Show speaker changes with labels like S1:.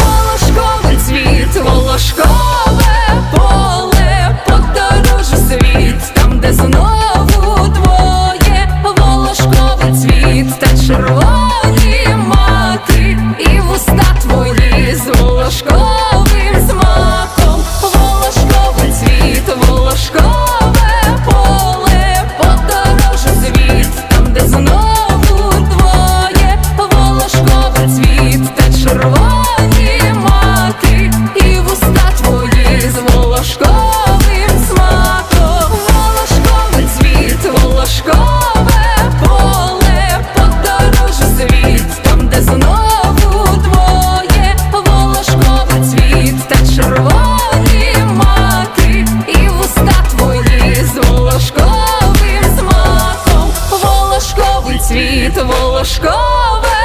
S1: Волошковий цвіт, волошковий червоні маки, і вуста твої з волошковим смаком, волошковий цвіт, волошкове поле, подорожу світ, там, де знову твоє, волошковий цвіт. Та червоні маки, і вуста твої з волошковим смаком, волошковий цвіт, волошкове.